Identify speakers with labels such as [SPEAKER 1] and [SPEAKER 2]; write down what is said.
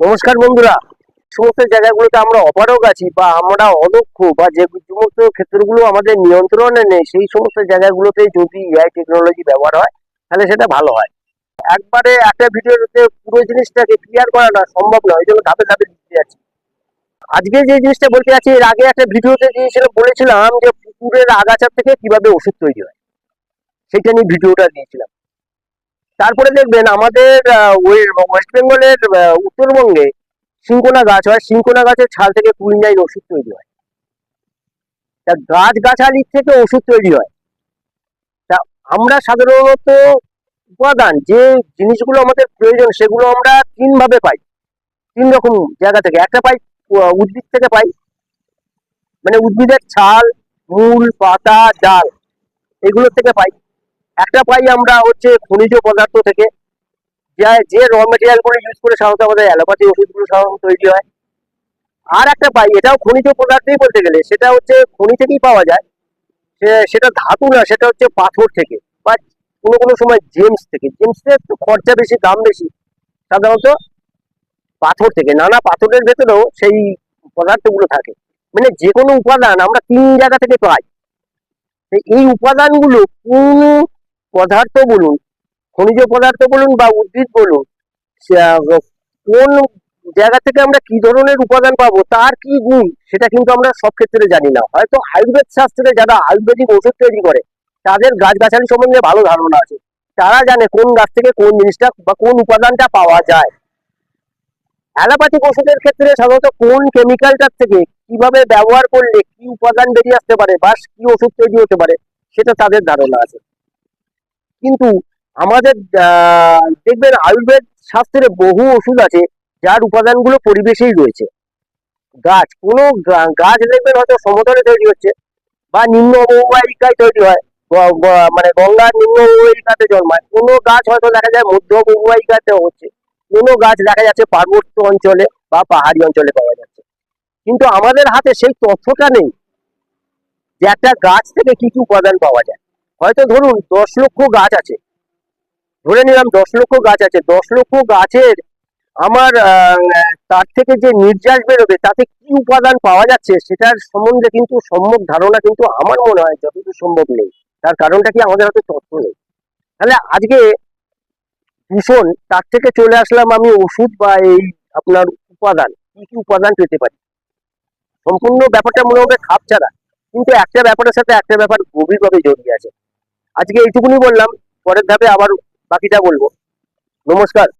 [SPEAKER 1] নমস্কার বন্ধুরা। সমস্ত জায়গাগুলোতে আমরা অপারগ আছি বা আমরা অদক্ষ বা যে সমস্ত ক্ষেত্রগুলো আমাদের নিয়ন্ত্রণে নেই, সেই সমস্ত জায়গাগুলোতে যদি এআই টেকনোলজি ব্যবহার হয়, তাহলে সেটা ভালো হয়। একবারে একটা ভিডিওতে পুরো জিনিসটাকে ক্লিয়ার করাটা সম্ভব নয় ওই জন্য ধাপে ধাপে দিতে যাচ্ছি। আজকে যে জিনিসটা বলতে যাচ্ছি, এর আগে একটা ভিডিওতে দিয়েছিলাম বলেছিলাম যে পুকুরের আগাছা থেকে কীভাবে ওষুধ তৈরি হয়, সেটা নিয়ে ভিডিওটা দিয়েছিলাম তারপরে দেখবেন আমাদের ওয়েস্ট বেঙ্গলের উত্তরবঙ্গে সিঙ্কোনা গাছ হয়। সিঙ্কোনা গাছের ছাল থেকে কুইনাইন ওষুধ তৈরি হয়। তা গাছ গাছালির থেকে ওষুধ তৈরি হয়। তা আমরা সাধারণত উপাদান, যে জিনিসগুলো আমাদের প্রয়োজন, সেগুলো আমরা তিন ভাবে পাই। তিন রকম জায়গা থেকে। একটা পাই উদ্ভিদ থেকে পাই। মানে উদ্ভিদের ছাল, মূল, পাতা, ডাল, এগুলো থেকে পাই। একটা পাই আমরা হচ্ছে খনিজ পদার্থ থেকে যা যে র মেটেরিয়ালগুলো ইউজ করে সাধারণত আমাদের অ্যালোপ্যাথি ওষুধগুলো সাধারণত তৈরি হয়। আর একটা পাই, এটাও খনিজ পদার্থই বলতে গেলে, সেটা হচ্ছে খনি থেকেই পাওয়া যায়। সেটা ধাতু না, সেটা হচ্ছে পাথর থেকে বা কোনো কোনো সময় জেমস থেকে। জেমসের একটু খরচা বেশি, দাম বেশি। সাধারণত পাথর থেকে, নানা পাথরের ভেতরেও সেই পদার্থগুলো থাকে। মানে যে কোনো উপাদান আমরা তিন জায়গা থেকে পাই। এই উপাদানগুলো কোন পদার্থ বলুন, খনিজ পদার্থ বলুন বা উদ্ভিদ বলুন কোন জায়গা থেকে আমরা কি ধরনের উপাদান পাবো, তার কি গুণ, সেটা কিন্তু আমরা সব ক্ষেত্রে জানি না। হয়তো আয়ুর্বেদ শাস্ত্রে যারা আয়ুর্বেদিক ওষুধ তৈরি করে, তাদের গাছগাছালি সম্বন্ধে ভালো ধারণা আছে। তারা জানে কোন গাছ থেকে কোন জিনিসটা বা কোন উপাদানটা পাওয়া যায়। অ্যালোপ্যাথিক ওষুধের ক্ষেত্রে সাধারণত কোন কেমিক্যালটার থেকে কীভাবে ব্যবহার করলে কি উপাদান বেরিয়ে আসতে পারে বা কি ওষুধ তৈরি হতে পারে, সেটা তাদের ধারণা আছে। কিন্তু আমাদের দেখবেন আয়ুর্বেদ শাস্ত্রে বহু ওষুধ আছে যার উপাদানগুলো পরিবেশেই রয়েছে। গাছ, কোনো গাছ দেখবেন হয়তো সমতলে তৈরি হচ্ছে বা নিম্ন অববাহিকায় তৈরি হয় মানে গঙ্গার নিম্ন অববাহিকাতে জন্মায়। কোনো গাছ হয়তো দেখা যায় মধ্য অববাহিকাতে হচ্ছে। কোনো গাছ দেখা যাচ্ছে পার্বত্য অঞ্চলে বা পাহাড়ি অঞ্চলে পাওয়া যাচ্ছে। কিন্তু আমাদের হাতে সেই তথ্যটা নেই যে একটা গাছ থেকে কি কি উপাদান পাওয়া যায়। হয়তো ধরুন দশ লক্ষ গাছ আছে। ধরে নিলাম দশ লক্ষ গাছ আছে। দশ লক্ষ গাছের আমার তার থেকে যে নির্যাস বেরোবে, তাতে কি উপাদান পাওয়া যাচ্ছে সেটার সম্বন্ধে কিন্তু সম্যক ধারণা কিন্তু আমার মনে হয় যতদূর সম্ভব নেই। তার কারণটা কি আমাদের হাতে তথ্য নেই। তাহলে আজকে দূষণ তার থেকে চলে আসলাম আমি ওষুধ বা এই আপনার উপাদান, কি কি উপাদান পেতে পারি? সম্পূর্ণ ব্যাপারটা মনে হবে খাপ ছাড়া কিন্তু একটা ব্যাপারের সাথে একটা ব্যাপার গভীরভাবে জড়িয়ে আছে। আজকে এইটুকুনি বললাম পরের ধাপে আবার বাকিটা বলব। নমস্কার।